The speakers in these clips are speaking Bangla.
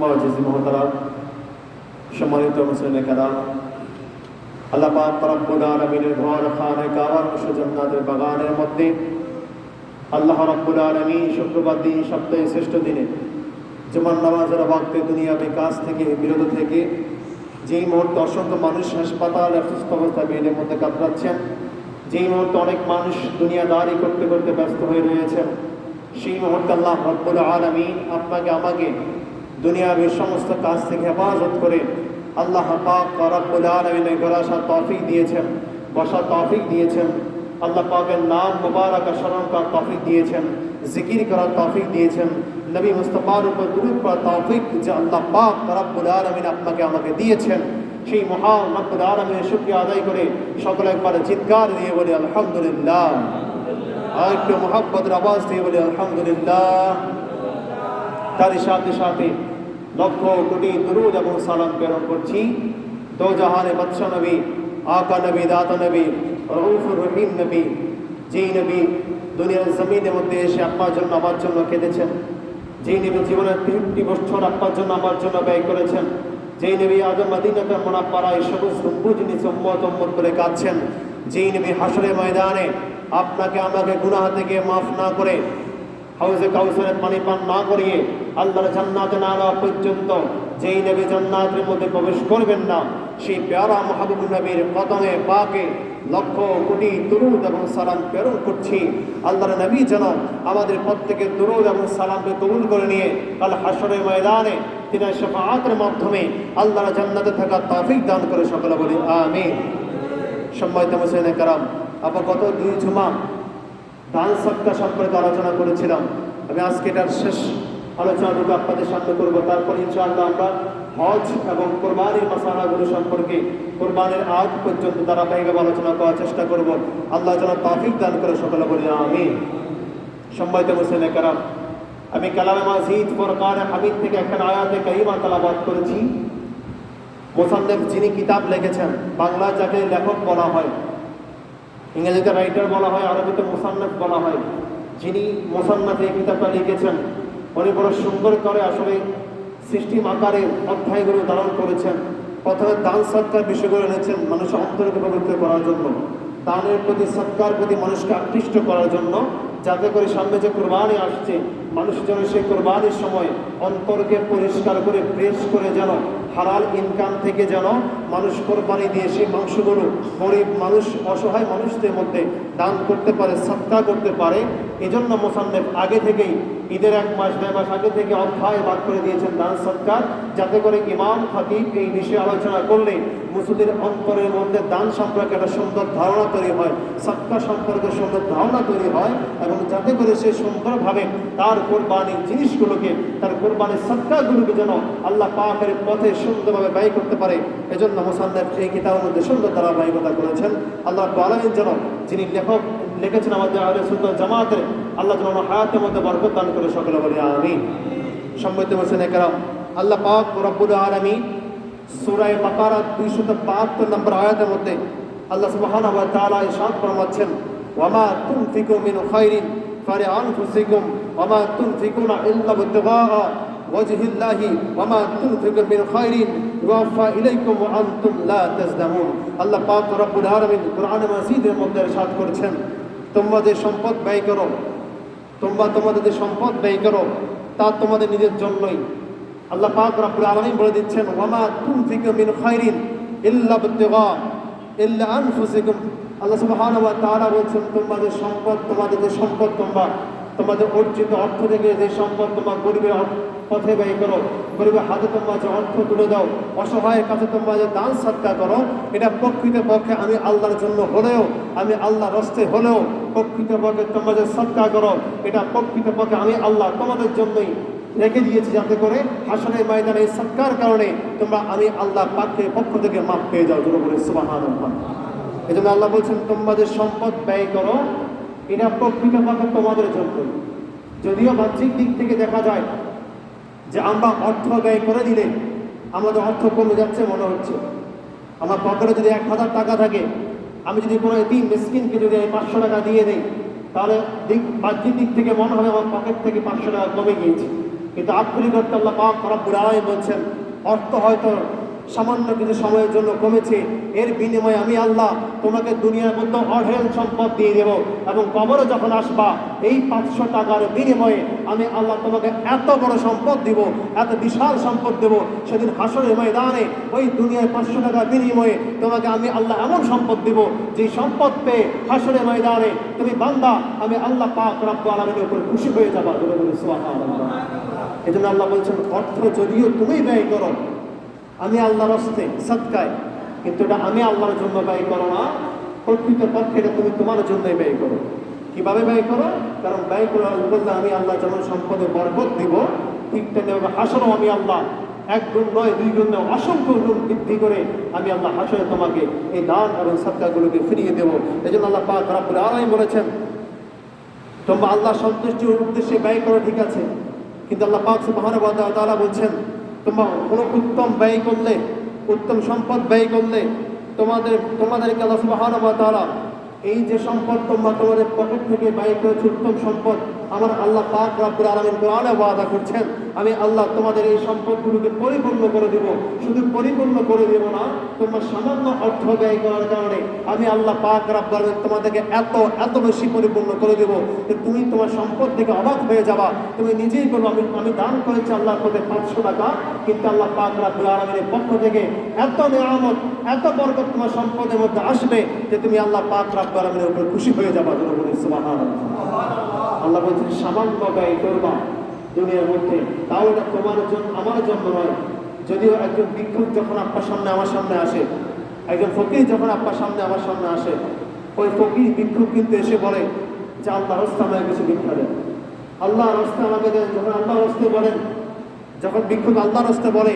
মজিজ মহতারা সম্মানিত মুসলিম কালাম আল্লাহ পাক রব্বুল আলামিনের ঘর, খানে কাবার জান্নাতের বাগানের মধ্যে আল্লাহ রব্বুল আলামিন শুক্রবার দিন সপ্তাহে শ্রেষ্ঠ দিনে জুমার নামাজের ওয়াক্তে দুনিয়াবি কাজ থেকে, বিরত থেকে যেই মুহূর্তে অসংখ্য মানুষ হাসপাতাল, অসুস্থ অবস্থা বেডের মধ্যে কাতরাচ্ছেন, যেই মুহূর্তে অনেক মানুষ দুনিয়াদারি করতে করতে ব্যস্ত হয়ে রয়েছেন, সেই মুহূর্তে আল্লাহ রব্বুল আলমিন আপনাকে, আমাকে দুনিয়াবি সমস্ত কাজ থেকে হেফাজত করে আল্লাহ পাক রব্বুল আলমিনের গড়াসার তফিক দিয়েছেন, বসার তফিক দিয়েছেন, আল্লাহ পাকের নাম মুবারক স্মরণ করার তফিক দিয়েছেন, জিকির করার তফিক দিয়েছেন, নবী মুস্তফার উপর দুরুদ করার তফিক যে আল্লাহ পাক রব্বুল আলমিন আপনাকে আমাকে দিয়েছেন। সেই মহান রব্বুল আলমিনের আদায় করে সকলে একবার চিৎকার দিয়ে বলি, আলহামদুলিল্লাহ। আর একটু মোহাব্বতের আওয়াজ দিয়ে বলি, আলহামদুলিল্লাহ। তারই সাথে সাথে লক্ষ কোটি দুরুদ এবং সালাম প্রেরণ করছি। দো জাহানে বাদশা নবী, আকা নবী, দাতা নবী, রউফুর রহিম নবী, যেই নবী দুনিয়ার জমিনের মধ্যে এসে আপনার জন্য, আমার জন্য কেঁদেছেন। যেই নবী জীবনের তিনটি বছর আপনার জন্য, আমার জন্য ব্যয় করেছেন। যেই নবী আদম মদিনাতে মোনাপাড়ায় সবুজ গম্বুজ নিচে উম্মত করে কাঁদছেন। যেই নবী হাসরের ময়দানে আপনাকে, আমাকে গুনাহ থেকে মাফ না করে হাউজে কাউসারের পানি পান না করিয়ে আল্লাহর জান্নাতে না নেওয়া পর্যন্ত যেই নবী জান্নাতের মধ্যে প্রবেশ করবেন না, সেই প্যারা মাহবুব নবীর কদমে পাকে লক্ষ কোটি দুরুদ এবং সালাম প্রেরণ করছি। আল্লাহর নবী যেন আমাদের প্রত্যেকে দুরুদ এবং সালামকে কবুল করে নিয়ে কাল হাসরের ময়দানে তিনি শফাআতের মাধ্যমে আল্লাহর জান্নাতে থাকা তৌফিক দান করে সকলে বলি, আমিন। সম্মানিত মুসলিম কারাম আপাতত দুই জুমা দান সত্তা সম্পর্কে আলোচনা করেছিলাম। আমি আজকে এটার শেষ আলোচনাটুকু আপনাদের সামনে করব। তারপর ইনশাআল্লাহ আমরা হজ এবং কোরবানির মশালাগুলো সম্পর্কে কোরবানির আগ পর্যন্ত তারা ধারাবাহিকভাবে আলোচনা করার চেষ্টা করব। আল্লাহ যেন তৌফিক দান করে সকলে বলি আমি সম্মানিত মুসলিম কারাম আমি কালামে মাজিদ ফরকান হামিদ থেকে একটা আয়াতে কারিমা তালাবাদ করেছি। মোসান্দেফ যিনি কিতাব লিখেছেন, বাংলা যাকে লেখক বলা হয় ইংরেজিতে রাইটার বলা হয়, আরবিতে মোসান্নাফ বলা হয়। যিনি মোসান্নাফ এই কিতাবটা লিখেছেন, উনি বড় সুন্দর করে আসলে সৃষ্টিম আকারে অধ্যায়গুলো ধারণ করেছেন। প্রথমে দান সৎকার বিষয়গুলো এনেছেন মানুষের অন্তরকে পবিত্র করার জন্য। দানের প্রতি সৎকার প্রতি মানুষকে আকৃষ্ট করার জন্য, যাতে করে সামনে যে কোরবানি আসছে মানুষ যেন সে কোরবানির সময় অন্তরকে পরিষ্কার করে প্রেস করে যেন, হালাল ইনকাম থেকে যেন মানুষ কোরবানি দিয়ে সেই মাংসগুলো গরিব মানুষ, অসহায় মানুষদের মধ্যে দান করতে পারে সত্তা করতে পারে। এজন্য মোসান্নেফ আগে থেকেই ঈদের এক মাস, দেড় মাস আগে থেকে অধ্যায় বাদ করে দিয়েছেন দান সৎকার যাতে করে ইমাম খাতিব এই বিষয়ে আলোচনা করলে মুসুদের অন্তরের মধ্যে দান সম্পর্কে একটা সুন্দর ধারণা তৈরি হয় সৎকা সম্পর্কে সুন্দর ধারণা তৈরি হয় এবং যাতে করে সে সুন্দরভাবে তার কোরবানির জিনিসগুলোকে, তার কোরবানির সৎকারগুলোকে যেন আল্লাহ পাকের পথে সুন্দরভাবে ব্যয় করতে পারে। এজন্য মোসান্নেফ এই কিতাবের মধ্যে সুন্দর ধারাবাহিকতা করেছেন। আল্লাহ আলমিন যেন যিনি লেখক, লিখেছেন আমাদের সুন্দর জামাতের, আল্লাহ যেন হায়াতের মধ্যে বরকত দান করে সকলে বলি আমি সম্মতি হোসেন একরাম, আল্লাহ পাক রব্বুল আলমী সুরায় বাকারা দুইশত বাহাত্তর নম্বর আয়াতের মধ্যে আল্লাহ সুবহান ওয়া তাআলা ইরশাদ ফরমাচ্ছেন ওয়ামা তুনফিকু মিন খাইরিন ফালি আনফুসিকুম ওয়ামা তুনফিকুনা ইল্লা বিতিগা ওয়াজহিল্লাহি ওয়ামা তুনফিকু মিন খাইরিন ইউওয়াফা ইলাইকুম ওয়া আনতুম লা তাজলামুন আল্লাহ পাক রব্বুল আলামিন কোরআনে মাজিদের মধ্যে ইরশাদ করেছেন, তোমরা যে সম্পদ ব্যয় করো, তোমরা তোমাদের যে সম্পদ ব্যয় করো, তা তোমাদের নিজের জন্যই। আল্লাহ পাক রব্বুল আলামিন বলে দিচ্ছেন, ওয়ামা তুনফিকু মিন খাইরিন ইল্লা বিতিগা ইল্লা আনফুসিকুম। আল্লাহ সুবহানাহু ওয়া তাআলা বলছেন তোমাদের সম্পদ, তোমাদের যে সম্পদ তোমরা তোমাদের অর্জিত অর্থ থেকে যে সম্পদ তোমার গরিবের পথে ব্যয় করো। গরিবের হাতে তোমরা যে অর্থ তুলে দাও। অসহায়ের কাছে তোমরা যে দান সৎকার করো, এটা প্রকৃত পক্ষে আমি আল্লাহর জন্য হলেও, আমি আল্লাহ রস্তে হলেও প্রকৃত পক্ষে তোমরা যে সৎকার করো, এটা প্রকৃত পক্ষে আমি আল্লাহ তোমাদের জন্যই রেখে দিয়েছি যাতে করে হাসনের ময়দানে সৎকার কারণে তোমরা আমি আল্লাহ পাকের পক্ষ থেকে মাপ পেয়ে যাও। জোর বলে সুবাহান এই জন্য আল্লাহ বলছেন তোমাদের সম্পদ ব্যয় করো এটা পক্ষে তোমাদের জন্য। যদিও বাহ্যিক দিক থেকে দেখা যায় যে আমরা অর্থ ব্যয় করে দিলে আমাদের অর্থ কমে যাচ্ছে মনে হচ্ছে। আমার পকেটে যদি এক হাজার টাকা থাকে, আমি যদি কোনো তিন মিসকিনকে যদি আমি পাঁচশো টাকা দিয়ে দিই, তাহলে দিক, বাহ্যিক দিক থেকে মনে হবে আমার পকেট থেকে পাঁচশো টাকা কমে গিয়েছে। কিন্তু আক্ষরিক অর্থে আল্লাহ পাক রব্বুল আলামিন বলছেন, অর্থ হয়তো সামান্য কিছু সময়ের জন্য কমেছে। এর বিনিময়ে আমি আল্লাহ তোমাকে দুনিয়ার মধ্যে অঢেল সম্পদ দিয়ে দেব এবং কবরও যখন আসবা, এই পাঁচশো টাকার বিনিময়ে আমি আল্লাহ তোমাকে এত বড় সম্পদ দিব, এত বিশাল সম্পদ দেব। সেদিন হাসরের ময়দানে ওই দুনিয়ার পাঁচশো টাকার বিনিময়ে তোমাকে আমি আল্লাহ এমন সম্পদ দিব, যে সম্পদ পেয়ে হাসরের ময়দানে তুমি বান্দা, আমি আল্লাহ পাক রব্বু আলমের উপর খুশি হয়ে যাবা। এই জন্য আল্লাহ বলছেন, অর্থ যদিও তুমি ব্যয় করো আমি আল্লাহর হস্তে সৎকায় কিন্তু এটা আমি আল্লাহর জন্য ব্যয় করো না। প্রকৃত পক্ষে এটা তুমি তোমার জন্যই ব্যয় করো। কীভাবে ব্যয় করো? কারণ ব্যয় করে বললে আমি আল্লাহ যেমন সম্পদে বরকত দিব। ঠিক তেমনি হাসরও আমি আল্লাহ এক গুণ নয়, দুই গুণ নয়, অসংখ্য গুণ বৃদ্ধি করে আমি আল্লাহ হাসরে তোমাকে এই দান এবং সৎকারগুলোকে ফিরিয়ে দেবো। এই জন্য আল্লাহ পাক রাব্বুল আলামিন বলেছেন, তোমরা আল্লাহ সন্তুষ্টির উদ্দেশ্যে ব্যয় করো, ঠিক আছে। কিন্তু আল্লাহ পাক সুবহানাহু ওয়া তাআলা বলছেন তোমরা কোনো উত্তম ব্যয় করলে, উত্তম সম্পদ ব্যয় করলে তোমাদের, তোমাদেরকে আল্লাহ সুবহানাহু ওয়া এই যে সম্পদ তোমরা তোমাদের পকেট থেকে ব্যয় করেছ, উত্তম সম্পদ আমার আল্লাহ পাক রাব্বুল আলামিন কোরআনে ওয়াদা করছেন, আমি আল্লাহ তোমাদের এই সম্পদগুলোকে পরিপূর্ণ করে দেব। শুধু পরিপূর্ণ করে দেব না, তোমরা সামান্য অর্থ ব্যয় করার কারণে আমি আল্লাহ পাক রাব্বুল আলামিন তোমাদেরকে এত এত বেশি পরিপূর্ণ করে দেব যে তুমি তোমার সম্পদ থেকে অবাক হয়ে যাবা। তুমি নিজেই বলব আমি আমি দান করেছি আল্লাহর পথে পাঁচশো টাকা, কিন্তু আল্লাহ পাক রাব্বুল আলামিনের পক্ষ থেকে এত নিয়ামত, এত বরকত তোমার সম্পদের মধ্যে আসবে যে তুমি আল্লাহ পাক রাব্বুল আলামিনের উপর খুশি হয়ে যাবা। বলে বলে সুবহানাল্লাহ। আল্লাহ বলছেন সামান্য ব্যয় করবা দুনিয়ার মধ্যে। তাও এটা তোমার জন্য আমার জন্য নয়। যদিও একজন ভিক্ষুক যখন আপনার সামনে আমার সামনে আসে, একজন ফকির যখন আপনার সামনে আমার সামনে আসে, ওই ফকির ভিক্ষুক কিন্তু এসে বলে যে আল্লাহ রস্তা আমাকে কিছু ভিক্ষা দেন। আল্লাহ রস্তা আমাকে দেন। যখন আল্লাহ রস্তে বলেন, যখন ভিক্ষুক আল্লাহ রস্তে বলে,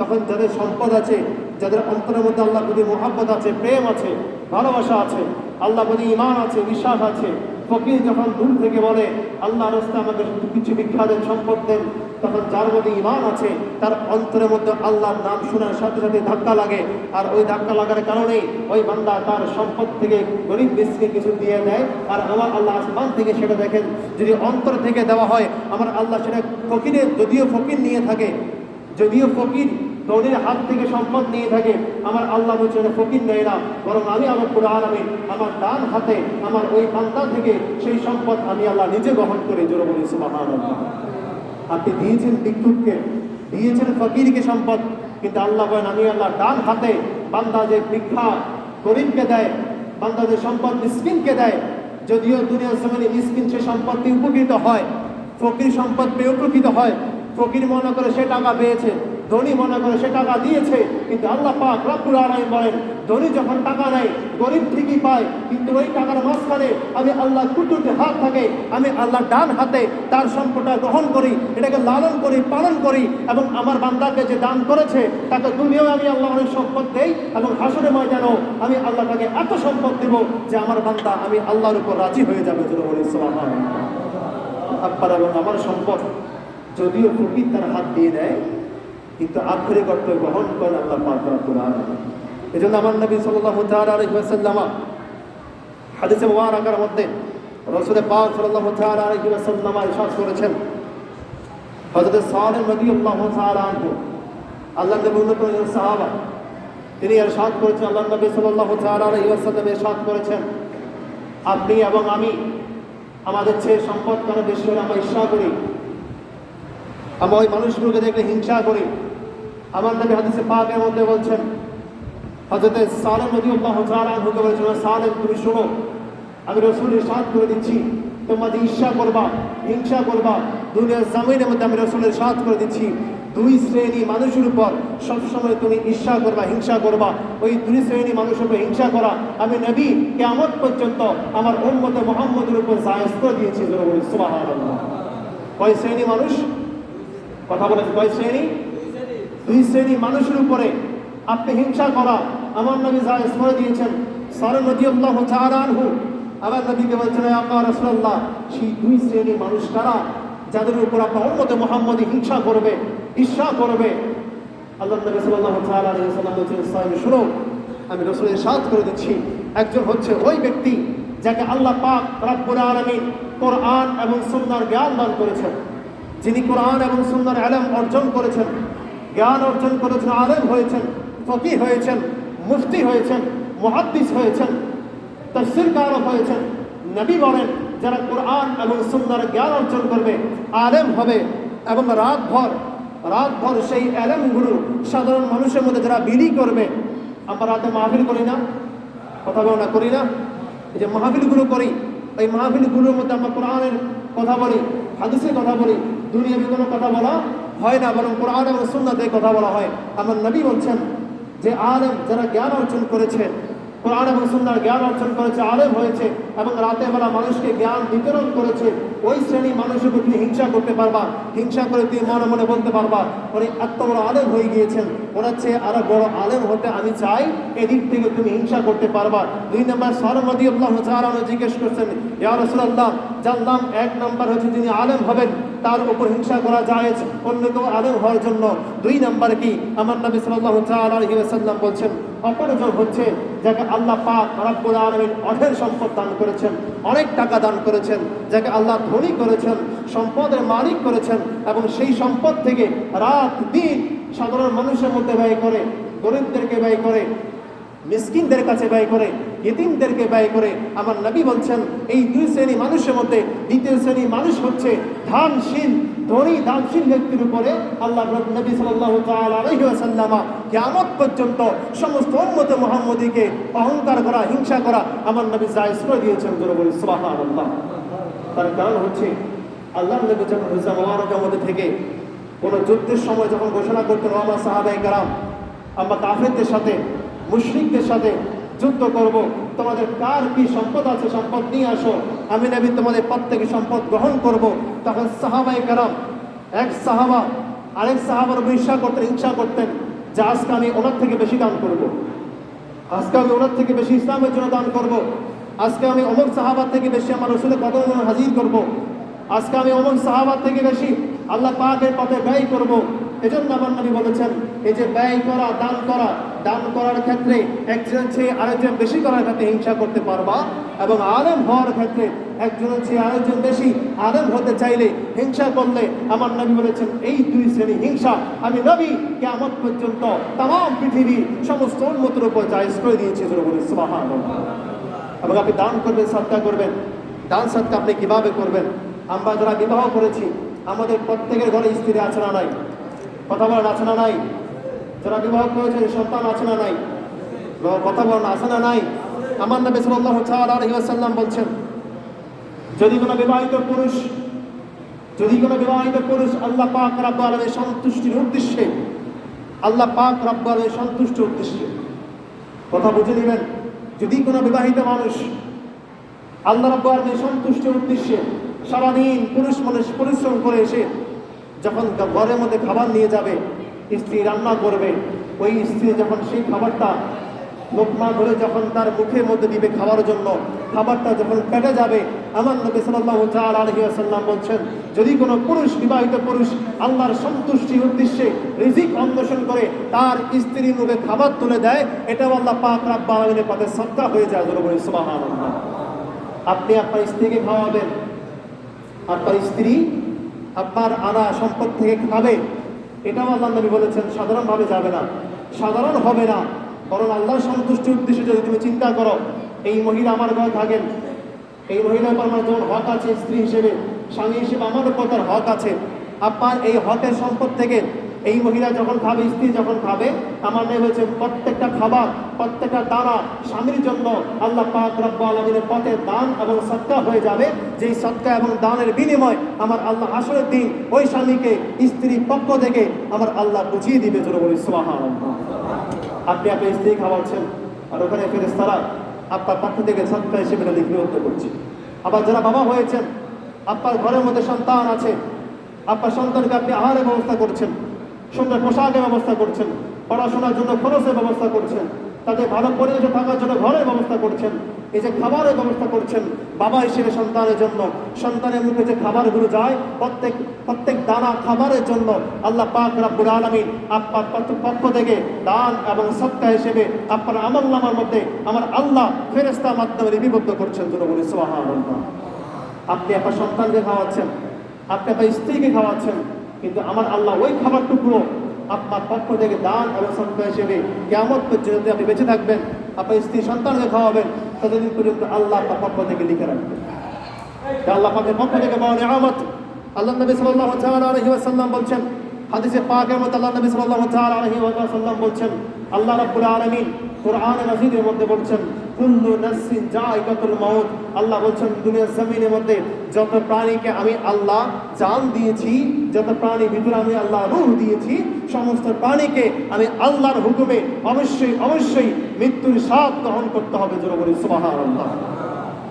তখন যাদের সম্পদ আছে, যাদের অন্তরের মধ্যে আল্লাহ প্রতি মোহাব্বত আছে, প্রেম আছে, ভালোবাসা আছে আল্লাহ প্রতি ইমান আছে, বিশ্বাস আছে ফকির যখন দূর থেকে বলে আল্লাহ রস্তে আমাকে কিছু বিখ্যাত সম্পদ দেন, তখন যার মধ্যে ইমান আছে, তার অন্তরের মধ্যে আল্লাহর নাম শোনার সাথে সাথে ধাক্কা লাগে। আর ওই ধাক্কা লাগার কারণে ওই বান্দা তার সম্পদ থেকে গরিব ব্যক্তিকে কিছু দিয়ে দেয়। আর আমার আল্লাহ আসমান থেকে সেটা দেখেন, যদি অন্তর থেকে দেওয়া হয়, আমার আল্লাহ সেটা ফকিরের, যদিও ফকির নিয়ে থাকে, যদিও ফকির দৌড়ের হাত থেকে সম্পদ নিয়ে থাকে, আমার আল্লাহ বলছে ফকির নেয় না। বরং আমি আমার পুরো আরামে আমার ডান হাতে, আমার ওই পান্তা থেকে সেই সম্পদ আমি আল্লাহ নিজে গ্রহণ করে জোরে বলি সুবাহান আপনি দিয়েছেন ভিক্ষুককে, দিয়েছেন ফকিরকে সম্পদ, কিন্তু আল্লাহ বলেন, আমি আল্লাহ ডান হাতে বান্দা যে ভিক্ষা গরিবকে দেয়, বান্দা যে সম্পদ মিসকিনকে দেয়, যদিও দুনিয়ার সময় মিসকিন সে সম্পদ উপকৃত হয়, ফকির সম্পদ পেয়ে উপকৃত হয় ফকির মনে করে সে টাকা পেয়েছে, ধনী মনে করে সে টাকা দিয়েছে, কিন্তু আল্লাহ পাক রব্বুল আলামিন বলেন, ধনী যখন টাকা নেয় গরিব ঠিকই পায়, কিন্তু ওই টাকার মাঝখানে আমি আল্লাহ কুটুতে হাত থাকে, আমি আল্লাহ ডান হাতে তার সম্পদটা গ্রহণ করি, এটাকে লালন করি, পালন করি, এবং আমার বান্দাকে যে দান করেছে, তাকে দুনিয়াও আমি আল্লাহ অনেক সম্পদ দেই, এবং হাসরে ময়দানও আমি আল্লাহ তাকে এত সম্পদ দেব যে আমার বান্দা, আমি আল্লাহর উপর রাজি হয়ে যাবে আপনার এবং আমার সম্পদ যদিও ফকির তার হাত দিয়ে দেয়, কিন্তু আখরে কর্ত গ্রহণ করেন আল্লাহ পাক রব্বুল আলামিন এজন্য আমার নবী আলাইহি ওয়াসাল্লাম হাদিসে মুবারাকার মধ্যে রাসূল পাক আলাইহি ওয়াসাল্লাম ইরশাদ করেছেন সালেহ রাদিয়াল্লাহু তাআলা আনহু আল্লাহ নবী সাহাবা। তিনি ইরশাদ করেছেন আল্লাহ নবী তাআলা আলাইহি ওয়াসাল্লাম করেছেন, আপনি এবং আমি, আমাদের চেয়ে সম্পদ করে বেশি হলে আমরা ঈর্ষা করি? আমরা ওই মানুষগুলোকে দেখলে হিংসা করি। আমার নবী হাদিসে পাকের মধ্যে বলছেন হজরতে সালেম নদী আল্লাহ হুকে বলেছেন সালেম, তুমি শোনো, আমি রসুলের সাথ করে দিচ্ছি। তোমরা যে ঈর্ষা করবা, হিংসা করবা, দুনিয়ার জামিনের মধ্যে আমি রসুলের সাথ করে দিচ্ছি। দুই শ্রেণি মানুষের উপর সবসময় তুমি ঈর্ষা করবা, হিংসা করবা। ওই দুই শ্রেণি মানুষের উপর হিংসা করা আমি নবী কেমন পর্যন্ত আমার উম্মতে মোহাম্মদের উপর করে দিয়েছি। সুবাহ কয় শ্রেণি মানুষ কথা বলেছে কয় শ্রেণি? দুই শ্রেণি মানুষের উপরে আপনি হিংসা করা। আমার নবী জায়েজ করে দিয়েছেন সার নদী আল্লাহ চারানহু আমার নবীকে বলছেন আকা সেই দুই শ্রেণি মানুষ কারা? যাদের উপর আপনার উন্মতে মোহাম্মদ হিংসা করবে, ঈর্ষা করবে? আল্লাহ নবী সাল্লাহ সাল্লাম বলছেন, সাহেব, শুনো, আমি রসুলের সাথ করে দিচ্ছি। একজন হচ্ছে ওই ব্যক্তি যাকে আল্লাহ পাক রব্বুল আলমিন কোরআন এবং সুন্নার জ্ঞান দান করেছেন। যিনি কোরআন এবং সুন্দর আলম অর্জন করেছেন, জ্ঞান অর্জন করেছেন, আলেম হয়েছেন ফকি হয়েছেন, মুফতি হয়েছেন, মুহাদ্দিস হয়েছেন, তফসির কারক হয়েছেন, নবী বলেন, যারা কোরআন এবং সুন্দর জ্ঞান অর্জন করবে, আলেম হবে এবং রাতভর রাতভর সেই আলেমগুলো সাধারণ মানুষের মধ্যে যারা বিলি করবে, আমরা রাতে মাহফিল করি না, কথা বলো করি না। এই যে মাহফিলগুলো করি, এই মাহফিলগুলোর মধ্যে আমরা কোরআনের কথা বলি, হাদিসের কথা বলি দুনিয়াবি কোনো কথা বলা হয় না, বরং কোরআন এবং সুন্নাতে কথা বলা হয়। আমার নবী বলছেন যে, আলেম যারা জ্ঞান অর্জন করেছে, কোরআন এবং সুন্দর জ্ঞান অর্জন করেছে, আলেম হয়েছে এবং রাতে বেলা মানুষকে জ্ঞান বিতরণ করেছে, ওই শ্রেণি মানুষের উপর তুমি হিংসা করতে পারবা, হিংসা করে তুমি মনে মনে বলতে পারবা, উনি এত বড় আলেম হয়ে গিয়েছেন, ওনার চেয়ে আরও বড় আলেম হতে আমি চাই, এদিক থেকে তুমি হিংসা করতে পারবা। দুই নম্বর সরমদি আল্লাহ জিজ্ঞেস করছেন, ইয়া রাসূলুল্লাহ জানলাম এক নম্বর হচ্ছে তিনি আলেম হবেন তার উপর হিংসা করা যায় অন্য কেউ আলেম হওয়ার জন্য। দুই নম্বর কি? আমার নবী আলাইহি ওয়াসাল্লাম বলছেন অপরজন হচ্ছে যাকে আল্লাহ পাক রব্বুল আলামিন অঢেল সম্পদ দান করেছেন, অনেক টাকা দান করেছেন, যাকে আল্লাহ ধনী করেছেন, সম্পদের মালিক করেছেন এবং সেই সম্পদ থেকে রাত দিন সাধারণ মানুষের মধ্যে ব্যয় করে, গরিবদেরকে ব্যয় করে মিসকিনদের কাছে ব্যয় করে, ইতিমদেরকে ব্যয় করে। আমার নবী বলছেন, এই দুই শ্রেণি মানুষের মধ্যে দ্বিতীয় শ্রেণি মানুষ হচ্ছে ধানশীল ধনী দানশীল ব্যক্তির উপরে আল্লাহ নবী ওয়াসাল্লামা কিয়ামত পর্যন্ত সমস্ত উম্মত মুহাম্মদীকে অহংকার করা, হিংসা করা আমার নবী জায়েজ করে দিয়েছেন জোরে বলি সুবহানাল্লাহ। তার কারণ হচ্ছে আল্লাহ নবী যখন মধ্যে থেকে কোনো যুদ্ধের সময় যখন ঘোষণা করতেন আমার সাহাবায়ে কারাম আমরা কাফেরদের সাথে মুশরিকদের সাথে যুদ্ধ করব তোমাদের কার কি সম্পদ আছে সম্পদ নিয়ে আসো আমি নবী তোমাদের প্রত্যেকে সম্পদ গ্রহণ করব তখন সাহাবাই কারাম এক সাহাবা আরেক সাহাবার ঈর্ষা করতেন ইচ্ছা করতেন যে আজকে আমি ওনার থেকে বেশি দান করব। আজকে আমি ওনার থেকে বেশি ইসলামের জন্য দান করব। আজকে আমি অমর সাহাবার থেকে বেশি আমার রসুলের কদম হাজির করব। আজকে আমি অমর সাহাবার থেকে বেশি আল্লাহ পাকের পথে ব্যয় করব। এজন্য আমার নবী বলেছেন, এই যে ব্যয় করা, দান করা দান করার ক্ষেত্রে একজন চেয়ে আরেকজন বেশি করার ক্ষেত্রে হিংসা করতে পারবা এবং আলেম হওয়ার ক্ষেত্রে একজনের চেয়ে আরেকজন বেশি আলেম হতে চাইলে হিংসা করলে আমার নবী বলেছেন, এই দুই শ্রেণি হিংসা আমি নবী কেমন পর্যন্ত তাম পৃথিবী সমস্ত উন্মতের উপর জায়জ করে দিয়েছে। এবং আপনি দান করবেন সৎকার করবেন। দান সৎকার আপনি কীভাবে করবেন? আমরা যারা বিবাহ করেছি, আমাদের প্রত্যেকের ঘরে স্ত্রী আছে না নাই? কথা বলার আছে না নাই? যারা বিবাহ করেছেন সন্তান আছে না নাই? কথা বলেন আছে না নাই? আমার তাআলা আলাইহি ওয়াসাল্লাম বলছেন, যদি কোনো বিবাহিত পুরুষ, যদি কোনো বিবাহিত পুরুষ আল্লাহ পাক রাব্বুল আলামিনের সন্তুষ্টির উদ্দেশ্যে, আল্লাহ পাক আলামিনের সন্তুষ্টির উদ্দেশ্যে কথা বুঝে নেবেন, যদি কোনো বিবাহিত মানুষ আল্লাহ রাব্বুল আলামিনের সন্তুষ্টির উদ্দেশ্যে সারাদিন পুরুষ মানুষ পরিশ্রম করে এসে যখন ঘরের মধ্যে খাবার নিয়ে যাবে স্ত্রী রান্না করবে, ওই স্ত্রী যখন সেই খাবারটা লোকমা ধরে যখন তার মুখের মধ্যে দিবে খাওয়ার জন্য, খাবারটা যখন কেটে যাবে, আমার নবী সাল্লাল্লাহু তাআলা আলাইহি বলছেন, যদি কোনো পুরুষ, বিবাহিত পুরুষ আল্লাহর সন্তুষ্টির উদ্দেশ্যে রিজিক অন্বেষণ করে তার স্ত্রীর মুখে খাবার তুলে দেয় এটা আল্লাহ পাক রাব্বুল আলামিনের পথে সদকা হয়ে যায়, জোরে বলি সুবহানাল্লাহ। আপনি আপনার স্ত্রীকে খাওয়াবেন, আপনার স্ত্রী আপনার আনা সম্পদ থেকে খাবে এটাও আল্লাহ নবী বলেছেন, সাধারণভাবে যাবে না। সাধারণ হবে না। বরং আল্লাহর সন্তুষ্টির উদ্দেশ্যে যদি তুমি চিন্তা করো, এই মহিলা আমার ঘরে থাকেন। এই মহিলার উপর আমার যেমন হক আছে, স্ত্রী হিসেবে, স্বামী হিসেবে আমার উপর তার হক আছে। আপনার এই হকের সম্পদ থেকে এই মহিলা যখন খাবে, স্ত্রী যখন খাবে, আমার নেই হয়েছে প্রত্যেকটা খাবার, প্রত্যেকটা দানা স্বামীর জন্য আল্লাহ পাক রব্বা আলমিনের পথে দান এবং সৎকা হয়ে যাবে। যেই সৎকা এবং দানের বিনিময় আমার আল্লাহ আসরের দিন ওই স্বামীকে স্ত্রী পক্ষ থেকে আমার আল্লাহ বুঝিয়ে দিবে, জোরে বলি সুবাহান আপনি আপনার স্ত্রী খাওয়াচ্ছেন, আর ওখানে ফেরেস্তারা আপনার পক্ষ থেকে সৎকা হিসেবে লিপিবদ্ধ করছে। আবার যারা বাবা হয়েছেন, আপনার ঘরের মধ্যে সন্তান আছে, আপনার সন্তানকে আপনি আহারের ব্যবস্থা করছেন সুন্দর পোশাকের ব্যবস্থা করছেন, পড়াশোনার জন্য খরচের ব্যবস্থা করছেন, তাদের ভালো পরিবেশে থাকার জন্য ঘরের ব্যবস্থা করছেন, এই যে খাবারের ব্যবস্থা করছেন বাবা হিসেবে সন্তানের জন্য, সন্তানের মুখে যে খাবারগুলো যায়, প্রত্যেক প্রত্যেক দানা খাবারের জন্য আল্লাহ পাক রাব্বুল আলামিন আপনার পক্ষ থেকে দান এবং সৎকা হিসেবে আপনার আমল নামার মধ্যে আমার আল্লাহ ফেরেস্তা মাধ্যমে লিপিবদ্ধ করছেন জন্য বলি সুবহানাল্লাহ। আপনি আপনার সন্তানকে খাওয়াচ্ছেন, আপনি আপনার স্ত্রীকে খাওয়াচ্ছেন কিন্তু আমার আল্লাহ ওই খাবার টুকরো আপনার পক্ষ থেকে দান এবং সন্তান হিসেবে কেমন পর্যন্ত আপনি বেঁচে থাকবেন, আপনার স্ত্রী সন্তানকে খাওয়াবেন, ততদিন পর্যন্ত আল্লাহ আপনার পক্ষ থেকে লিখে রাখবেন। আল্লাহ পাকের পক্ষ থেকে পাওয়া নিয়ামত। আল্লাহ নবী সাল্লাম বলছেন হাদিসে পাকের মধ্যে আল্লাহ নবী সাল্লাল্লাহু তাআলা আলাইহি ওয়াসাল্লাম বলছেন, আল্লাহ রাব্বুল আলামিন কোরআন মাজিদের মধ্যে বলছেন, কুল্লু নাফসিন জায়গাতুল মাউত। আল্লাহ বলছেন, দুনিয়ার জমিনের মধ্যে যত প্রাণীকে আমি আল্লাহ জান দিয়েছি, যত প্রাণী ভিতরে আমি আল্লাহ রূহ দিয়েছি, সমস্ত প্রাণীকে আমি আল্লাহর হুকুমে অবশ্যই অবশ্যই মৃত্যুর স্বাদ গ্রহণ করতে হবে। জোরে বলি সুবহানাল্লাহ।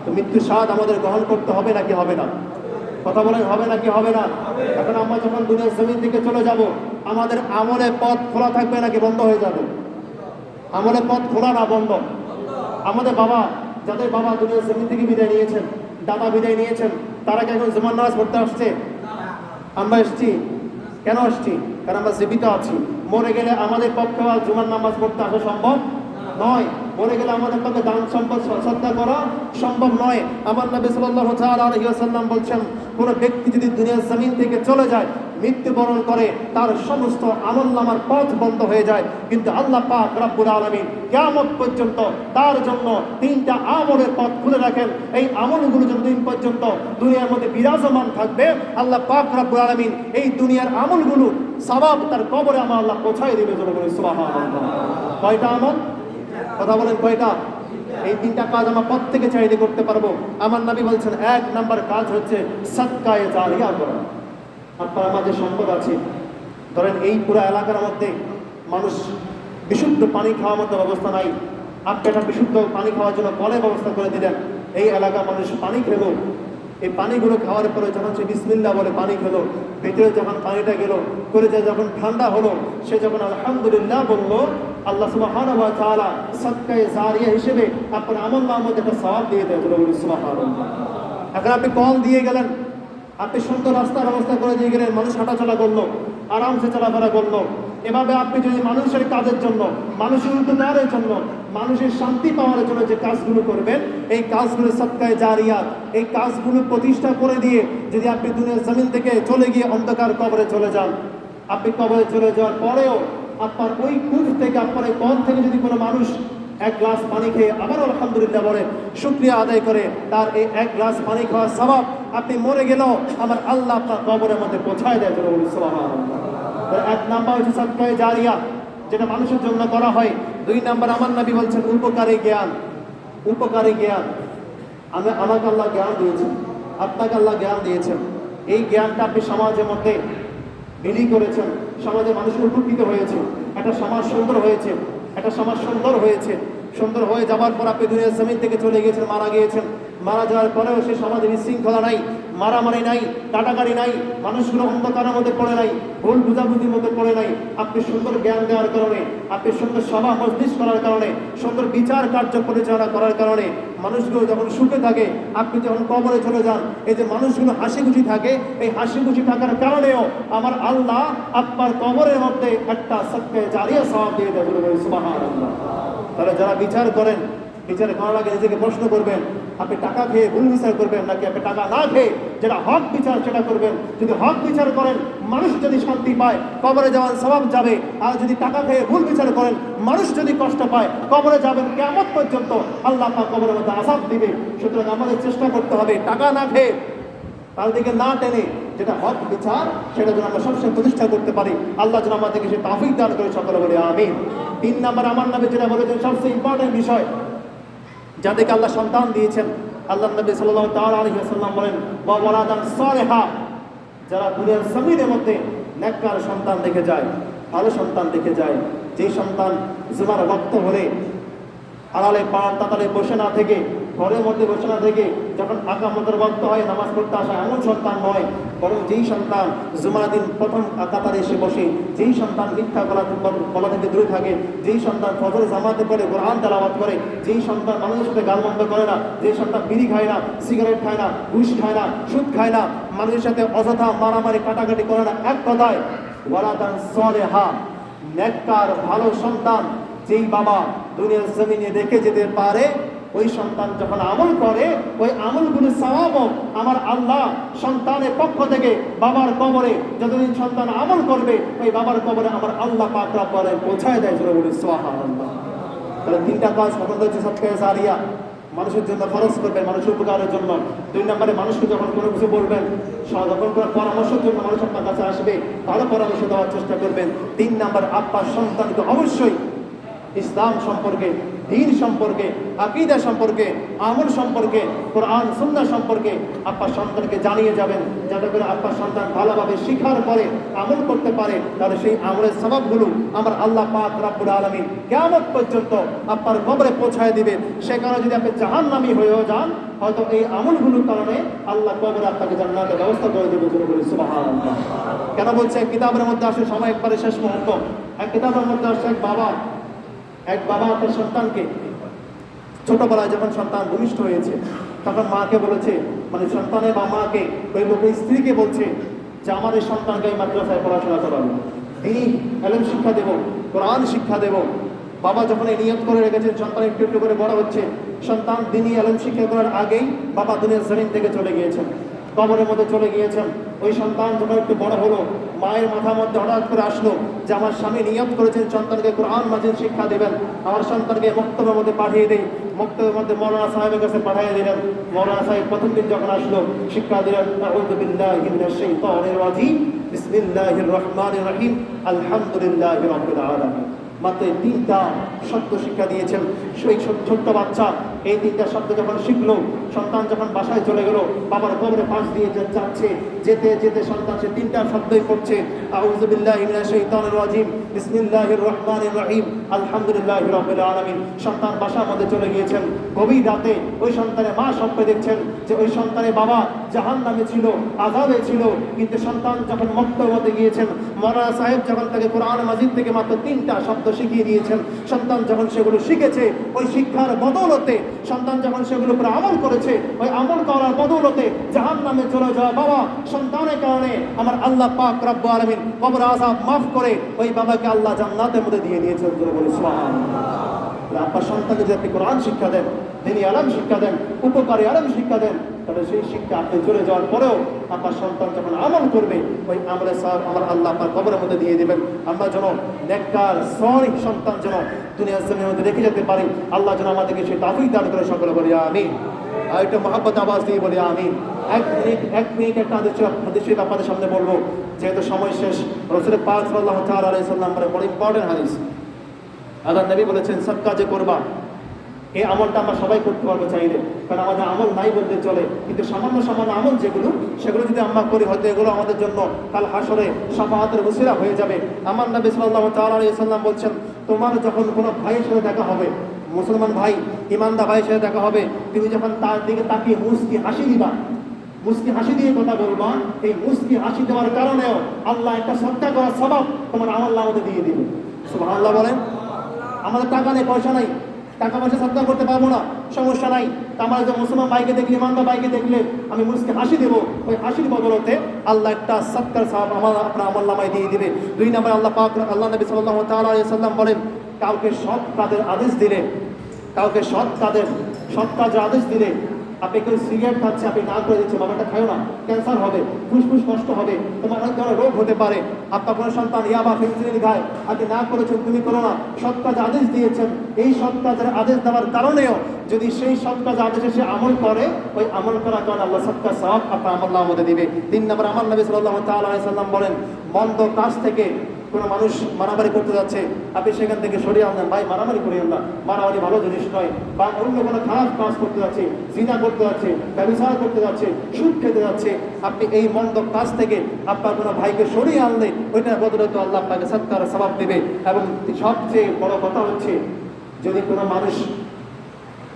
তো মৃত্যুর স্বাদ আমাদের গ্রহণ করতে হবে নাকি হবে না? কথা বলেন হবে নাকি হবে না? এখন আমরা যখন দুনিয়ার জমিন থেকে চলে যাব, আমাদের আমলের পথ খোলা থাকবে নাকি বন্ধ হয়ে যাবে? আমলের পথ খোলা না বন্ধ? আমাদের বাবা, যাদের বাবা দুনিয়ার জমিন থেকে বিদায় নিয়েছেন, দাদা বিদায় নিয়েছেন, তারা কি এখন জুমার নামাজ পড়তে আসছে? আমরা এসছি। কেন আসছি কারণ আমরা জীবিত আছি। মরে গেলে আমাদের পক্ষে জুমার নামাজ পড়তে আসা সম্ভব নয়। মরে গেলে আমাদের পক্ষে দান সম্পদ শ্রদ্ধা করা সম্ভব নয়। আমার নবী আলাইহি ওয়াসাল্লাম বলছেন, কোন ব্যক্তি যদি দুনিয়ার জমিন থেকে চলে যায়, মৃত্যুবরণ করে, তার সমস্ত আমল নামার পথ বন্ধ হয়ে যায়। কিন্তু আল্লাহ পাক রব্বুল আলামিন কিয়ামত পর্যন্ত তার জন্য তিনটা আমলের পথ খুলে রাখেন। এই আমলগুলো যতদিন পর্যন্ত দুনিয়ার মধ্যে বিরাজমান থাকবে, আল্লাহ পাক রব্বুল আলামিন এই দুনিয়ার আমলগুলো সবাব তার কবরে আমার আল্লাহ পৌঁছায় দেবে বলে সুবহানাল্লাহ। কয়টা আমল? কথা বলেন কয়টা এই তিনটা কাজ আমরা প্রত্যেকে চাইলে করতে পারব। আমার নবী বলছেন, এক নাম্বার কাজ হচ্ছে সৎকায়ে জারিয়া করা। আপনার মাঝে সম্পদ আছে। ধরেন এই পুরো এলাকার মধ্যে মানুষ বিশুদ্ধ পানি খাওয়ার মতো ব্যবস্থা নাই। আপনি একটা বিশুদ্ধ পানি খাওয়ার জন্য কলের ব্যবস্থা করে দিলেন। এই এলাকার মানুষ পানি খেলো। এই পানিগুলো খাওয়ার পরে যখন সে বিসমিল্লা বলে পানি খেলো, ভিতরে যখন পানিটা গেল করে যে যখন ঠান্ডা হলো, সে যখন আলহামদুলিল্লাহ বলল, আল্লাহ সুবহানাহু ওয়া তাআলা জারিয়া হিসেবে আপনার আমল নামাতে একটা সওয়াব দিয়ে দেয় বলে সুবহানাল্লাহ। এখন আপনি কল দিয়ে গেলেন, আপনি সুন্দর রাস্তার ব্যবস্থা করে দিয়ে গেলেন, মানুষ হাঁটাচলা করল, আরামসে চলাফেরা করল এভাবে আপনি যদি মানুষের কাজের জন্য, মানুষের উন্নয়নের জন্য, মানুষের শান্তি পাওয়ার জন্য যে কাজগুলো করবেন, এই কাজগুলো সৎকায় জারিয়াত, এই কাজগুলো প্রতিষ্ঠা করে দিয়ে যদি আপনি দুনিয়ার জমিন থেকে চলে গিয়ে অন্ধকার কবরে চলে যান, আপনি কবরে চলে যাওয়ার পরেও আপনার ওই কূপ থেকে, আপনার এই কল থেকে যদি কোনো মানুষ এক গ্লাস পানি খেয়ে আবার আলহামদুলিল্লাহ বলে, শুক্রিয়া আদায় করে তার এই এক গ্লাস পানি খাওয়ার স্বভাব, আপনি মরে গেলেও আমার আল্লাহ আপনার কবরের মধ্যে পৌঁছায় দেয়। তো এক নাম্বার হচ্ছে সৎকায় জারিয়া, যেটা মানুষের জন্য করা হয়। দুই নাম্বার আমার নাবি বলছেন, উপকারী জ্ঞান উপকারী জ্ঞান। আমি আমাকে আল্লাহ জ্ঞান দিয়েছেন, আপনাকে আল্লাহ জ্ঞান দিয়েছেন। এই জ্ঞানটা আপনি সমাজের মধ্যে বিলি করেছেন, সমাজে মানুষ উপকৃত হয়েছে। একটা সমাজ সুন্দর হয়েছে, একটা সমাজ সুন্দর হয়েছে। সুন্দর হয়ে যাওয়ার পর আপনি দুনিয়ার জমিন থেকে চলে গিয়েছেন, মারা গিয়েছেন। মারা যাওয়ার পরেও সে সমাজে বিশৃঙ্খলা নাই। মারামারি নাই, কাটাকাটি নাই, মানুষগুলো অন্ধকারের মধ্যে পড়ে নাই, ভুল বুঝাবুঝির মধ্যে পড়ে নাই, আপনি সুন্দর জ্ঞান দেওয়ার কারণে, আপনি সুন্দর সভা, মজলিস করার কারণে, সুন্দর বিচার কার্য পরিচালনা করার কারণে, মানুষগুলো যখন সুখে থাকে, আপনি যখন কবরে চলে যান, এই যে মানুষগুলো হাসি খুশি থাকে, এই হাসি খুশি থাকার কারণেও আমার আল্লাহ আপনার কবরের মধ্যে একটা সত্যে জারিয়া সবাব দিয়ে বলে তাহলে যারা বিচার করেন বিচার করার আগে নিজেকে প্রশ্ন করবেন, আপনি টাকা খেয়ে ভুল বিচার করবেন নাকি আপনি টাকা না খেয়ে যেটা হক বিচার সেটা করবেন? যদি হক বিচার করেন, মানুষ যদি শান্তি পায়, কবরে যাওয়ার স্বভাব যাবে। আর যদি টাকা খেয়ে ভুল বিচার করেন, মানুষ যদি কষ্ট পায়, কবরে যাবেন কেমন পর্যন্ত? আল্লাহ আপনার কবরের মধ্যে আসাদ দিবে। সুতরাং আমাদের চেষ্টা করতে হবে টাকা না খেয়ে। তার দিকে না টেনে যেটা হক বিচার, সেটা যেন আমরা সবসময় প্রতিষ্ঠা করতে পারি। আল্লাহ যেন আমাদেরকে সে তাফিক দান করে সকলে বলে আমি তিন নাম্বার, আমার নামে যেটা বলেছেন, সবচেয়ে ইম্পর্টেন্ট বিষয় যাদেরকে আল্লাহ সন্তান দিয়েছেন, আল্লাহ নবী সাল্লাম তাল আলী আসাল্লাম বলেন বা বলাদান সরেহা যারা দুনিয়ার সামিদের মধ্যে নেককার সন্তান দেখে যায়, ভালো সন্তান দেখে যায় যে সন্তান জুমার রক্ত হলে আড়ালে পাড় তাতালে বসে না থেকে ঘরের মধ্যে বসে না থেকে যখন আকামতের বক্ত হয়, নামাজ পড়তে আসা এমন সন্তান নয়, বরং যেই সন্তান জুমার দিন প্রথম কাতারে এসে বসে, যেই সন্তান মিথ্যা বলা বলা থেকে দূরে থাকে, যেই সন্তান ফজর জামাতে করে কোরআন তেলাওয়াত করে, যেই সন্তান মানুষের সাথে গালমন্দ করে না, যেই সন্তান বিড়ি খায় না, সিগারেট খায় না, ঘুষ খায় না, সুদ খায় না, মানুষের সাথে অযথা মারামারি কাটাকাটি করে না, এক কথায়, ওয়ালাদান সলেহা, নেককার, ভালো সন্তান, যেই বাবা দুনিয়ার জমিনে রেখে যেতে পারে ওই সন্তান যখন আমল করে, ওই আমলগুলো সওয়াব আমার আল্লাহ সন্তানের পক্ষ থেকে বাবার কবরে যতদিন সন্তান আমল করবে, ওই বাবার কবরে আমার আল্লাহ পাক রব্বুল আলামিন পৌঁছায় দেয় জোরে বলি তাহলে তিনটা কাজ প্রথম হচ্ছে সবকে সারিয়া? মানুষের জন্য খরচ করবেন, মানুষের উপকারের জন্য। দুই নম্বরে মানুষকে যখন কোনো কিছু বলবেন যখন কোনো পরামর্শের জন্য মানুষ আপনার কাছে আসবে ভালো পরামর্শ দেওয়ার চেষ্টা করবেন। তিন নম্বর, আপনার সন্তানকে অবশ্যই ইসলাম সম্পর্কে দিন সম্পর্কে, আকিদা সম্পর্কে, আমল সম্পর্কে, কোরআন, সুন্নাহ সম্পর্কে আপনার সন্তানকে জানিয়ে যাবেন। যাতে করে আপনার সন্তান ভালোভাবে শিখার পরে, আমল করতে পারে, তাহলে সেই আমলের স্বভাবগুলো আমার আল্লাহ পাক রাব্বুল আলামিন কিয়ামত পর্যন্ত আপনার কবরে পৌঁছায় দিবেন। সে কারণে যদি আপনি জাহান নামি হয়েও যান, হয়তো এই আমলগুলোর কারণে আল্লাহ কবরে আপনাকে জান্নাতের ব্যবস্থা করে দেবে বলে বলি কেন বলছে কিতাবের মধ্যে আসে সময় একবারে শেষ মুহূর্ত। এক কিতাবের মধ্যে আসছে এক বাবা এক বাবা তার সন্তানকে, ছোটবেলায় যখন সন্তান ভূমিষ্ঠ হয়েছে, তখন মাকে বলেছে মানে সন্তানের বা মাকে, ওই লোকের স্ত্রীকে বলছে যে, আমার এই সন্তানকে এই মাদ্রাসায় পড়াশোনা করাবো। তিনি এলএম শিক্ষা দেব, কোরআন শিক্ষা দেব। বাবা যখন এই নিয়ত করে রেখেছেন, সন্তান একটু একটু করে বড় হচ্ছে, সন্তান দিনই এলএম শিক্ষা করার আগেই বাবা দুনিয়ার জমিন থেকে চলে গিয়েছেন, কবরের মধ্যে চলে গিয়েছেন। ওই সন্তান যখন একটু বড় হলো, মায়ের মাথার মধ্যে হঠাৎ করে আসলো যে আমার স্বামী নিয়ত করেছেন সন্তানকে কোরআন মাজিদ শিক্ষা দেবেন, আমার সন্তানকে মক্তবের মধ্যে পাঠিয়ে দেই, মক্তবের মধ্যে মৌলানা সাহেবের কাছে পাঠিয়ে দিলেন। মৌলানা সাহেব প্রথম দিন যখন আসলো, শিক্ষা দিলেন বিসমিল্লাহির রহমানির রহিম, আলহামদুলিল্লাহি রাব্বিল আলামিন। মাত্র তিনটা সত্য শিক্ষা দিয়েছেন। সেই ছোট্ট বাচ্চা এই তিনটা শব্দ যখন শিখলো, সন্তান যখন বাসায় চলে গেল, বাবার কবরে পাশ দিয়ে যাচ্ছে, যেতে যেতে সন্তান সে তিনটা শব্দই পড়ছে। রহিম। আলহামদুলিল্লাহি আলামিন। সন্তান বাসার মধ্যে চলে গিয়েছেন। গভীর রাতে ওই সন্তানের মা স্বপ্নে দেখছেন যে ওই সন্তানের বাবা জাহান্নামে ছিল, আযাবে ছিল। কিন্তু সন্তান যখন মক্তবের মধ্যে গিয়েছেন মরা সাহেব যখন তাকে কোরআন মাজিদ থেকে মাত্র তিনটা শব্দ শিখিয়ে দিয়েছেন, সন্তান যখন সেগুলো শিখেছে, ওই শিক্ষার বদৌলতে সন্তান যখন সেগুলো উপরে আমল করেছে, ওই আমল করার বদৌলতে জাহান নামে চলে যাওয়া বাবা সন্তানের কারণে আমার আল্লাহ পাক রব্বু আলমিন কবর আসাব মাফ করে ওই বাবাকে আল্লাহ জান্নাতের মধ্যে দিয়ে দিয়েছেন বলে, সুবহানাল্লাহ। আপনার সন্তানকে যদি আপনি কোরআন শিক্ষা দেন তিনি আরাম শিক্ষা দেন, উপকারী আরাম শিক্ষা দেন তাহলে সেই শিক্ষা আপনি চলে যাওয়ার পরেও আপনার সন্তান যখন আমল করবে, ওই আমলের সব আমার আল্লাহ আপনার কবরের মধ্যে দিয়ে দেবেন। আমরা যেন নেককার সরিক সন্তান যেন দুনিয়ার জমির মধ্যে রেখে যেতে পারি। আল্লাহ যেন আমাদেরকে সেই তাফিক দান করে সকলে বলি আমি আর একটা মহাব্বত আওয়াজ দিয়ে বলি আমি এক মিনিট এক মিনিট একটা আদেশ আপনাদের সামনে বলব, যেহেতু সময় শেষ রসুল পাঁচ আলাইহি সাল্লাম মানে বড় ইম্পর্টেন্ট হাদিস। আল্লাহ নবী বলেছেন সব কাজে করবা। এই আমলটা আমরা সবাই করতে পারব চাইলে। কারণ আমাদের আমল নাই বলতে চলে। কিন্তু সামান্য সামান্য আমল যেগুলো, সেগুলো যদি আমরা করি, হয়তো এগুলো আমাদের জন্য কাল হাসরে সাফাহাতের হুসিরা হয়ে যাবে। আমার নবী আলাইহি সাল্লাম বলছেন তোমার যখন কোনো ভাইয়ের সাথে দেখা হবে, মুসলমান ভাই ইমানদা ভাইয়ের সাথে দেখা হবে, তুমি যখন তার দিকে তাকিয়ে মুস্কি হাসি দিবা, মুসকি হাসি দিয়ে কথা বলবা, এই মুস্কি হাসি দেওয়ার কারণেও আল্লাহ একটা সত্তা করার স্বভাব তোমার আমল্লাহ আমাদের দিয়ে দিবে। সুবাহ আল্লাহ বলেন আমাদের টাকা নেই, পয়সা নাই। টাকা পয়সা সৎকার করতে পারব না, সমস্যা নাই। আমার যে মুসলমান বাইকে দেখলে, ইমানদার বাইকে দেখলে আমি মুসকে হাসি দেবো। ওই হাসির বদলতে আল্লাহ একটা সৎকার সাহাব আমার আপনার আমার নামায় দিয়ে দিবে। দুই নম্বর আল্লাহ পাক আল্লাহ নবী সাল্লাহ তাআলা সাল্লাম বলেন, কাউকে সৎ তাদের আদেশ দিলে কাউকে সৎ তাদের সৎ কাজের আদেশ দিলে আপনি কেউ সিগারেট খাচ্ছে, আপনি না করে দিচ্ছে বাবাটা খাও না, ক্যান্সার হবে, ফুসফুস নষ্ট হবে, তোমার অনেক ধরনের রোগ হতে পারে। আপনার কোনো সন্তান ইয়াবা ফেন্সিলিন খায়, আপনি না করেছেন তুমি করো না। সৎ কাজ আদেশ দিয়েছেন, এই সৎ কাজের আদেশ দেওয়ার কারণেও যদি সেই সৎ কাজ আদেশে সে আমল করে, ওই আমল করার কারণে আল্লাহ সৎ কাজ সব আপনার আমল আমাদের দিবে। তিন নম্বর আমার নবী সাল্লাহ তাআলা আলাইহি সাল্লাম বলেন, মন্দ কাজ থেকে কোনো মানুষ মারামারি করতে যাচ্ছে, আপনি সেখান থেকে সরিয়ে আনলেন। ভাই, মারামারি করিয়েন না মারামারি ভালো জিনিস নয়। বা অন্য কোনো খারাপ কাজ করতে যাচ্ছে, জিনা করতে যাচ্ছে ব্যবসা করতে যাচ্ছে, সুদ খেতে যাচ্ছে, আপনি এই মন্দ কাজ থেকে আপনার কোনো ভাইকে সরিয়ে আনলে ওইটার বদলে তো আল্লাহ আপনাকে সৎকার স্বভাব দেবে। এবং সবচেয়ে বড় কথা হচ্ছে, যদি কোনো মানুষ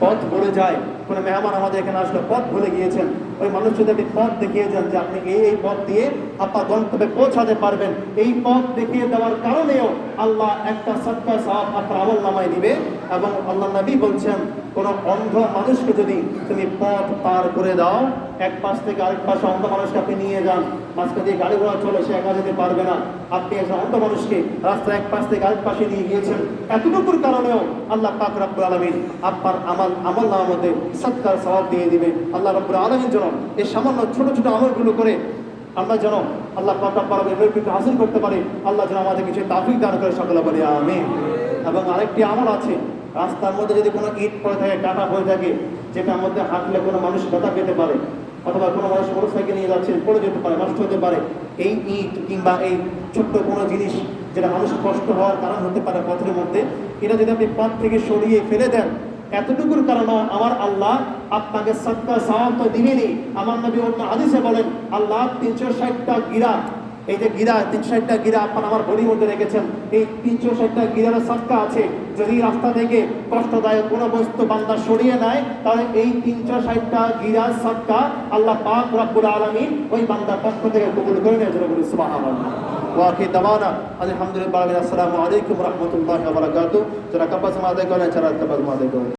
পথ ভুলে যায়, কোনো মেহমান আমাদের এখানে আসলে, পথ ভুলে গিয়েছেন ওই মানুষ আপনি পথ দেখিয়ে যান যে আপনি এই এই পথ দিয়ে আপনার গন্তব্যে পৌঁছাতে পারবেন। এই পথ দেখিয়ে দেওয়ার কারণেও আল্লাহ একটা সত্তা সাহাব আপনার আমল নামায় দিবে এবং আল্লাহ নবী বলছেন, কোনো অন্ধ মানুষকে যদি তুমি পথ পার করে দাও, এক পাশ থেকে আরেক পাশে অন্ধ মানুষকে আপনি নিয়ে যান। মাঝখান দিয়ে গাড়ি ঘোড়া চলে, সে একা যেতে পারবে না। আপনি একজন অন্ধ মানুষকে রাস্তার এক পাশ থেকে আরেক পাশে নিয়ে গিয়েছেন। এতটুকুর কারণেও আল্লাহ পাক রাব্বুল আলামিন আপনার আমল আমল নামার মধ্যে সৎকার সওয়াব দিয়ে দিবে আল্লাহ রাব্বুল আলামিন যেন এই সামান্য ছোট ছোট আমলগুলো করে আমরা যেন আল্লাহ পাক রাব্বুল নৈপুণ্য হাসিল করতে পারি। আল্লাহ যেন আমাদের কিছু তাফিক দান করে সকলে বলি, আমিন। এবং আরেকটি আমল আছে, রাস্তার মধ্যে যদি কোনো ইট পড়ে থাকে কাটা পড়ে থাকে, যেটার মধ্যে হাঁটলে কোনো মানুষ ব্যথা পেতে পারে অথবা কোনো মানুষ মোটর সাইকেল নিয়ে যাচ্ছে, পড়ে যেতে পারে, নষ্ট হতে পারে, এই ইট কিংবা এই ছোট্ট কোনো জিনিস যেটা মানুষ কষ্ট হওয়ার কারণ হতে পারে পথের মধ্যে, এটা যদি আপনি পথ থেকে সরিয়ে ফেলে দেন, এতটুকুর কারণ আমার আল্লাহ আপনাকে সৎকা সাহায্য দিবেনি আমার নবী অন্য আদেশে বলেন, আল্লাহ তিনশো ষাটটা গিরা এই যে গিরা তিনশো ষাটটা গিরা আপনার আমার বডির মধ্যে রেখেছেন। এই তিনশো ষাটটা গিরার সৎকা আছে। যদি রাস্তা থেকে কষ্টদায়ক কোনো বস্তু বান্দা সরিয়ে নেয়, তাহলে এই তিনশো ষাটটা গিরার সৎকা আল্লাহ পাক রব্বুল আলমিন ওই বান্দার পক্ষ থেকে কবুল করে নেয় যেন বলি সুবহানাল্লাহ। ওয়াকি দাওয়ানা। আলহামদুলিল্লাহ আসসালামু আলাইকুম রহমতুল্লাহ বারাকাতু যারা কাপাস মাদে করেন যারা কাপাস মাদে করেন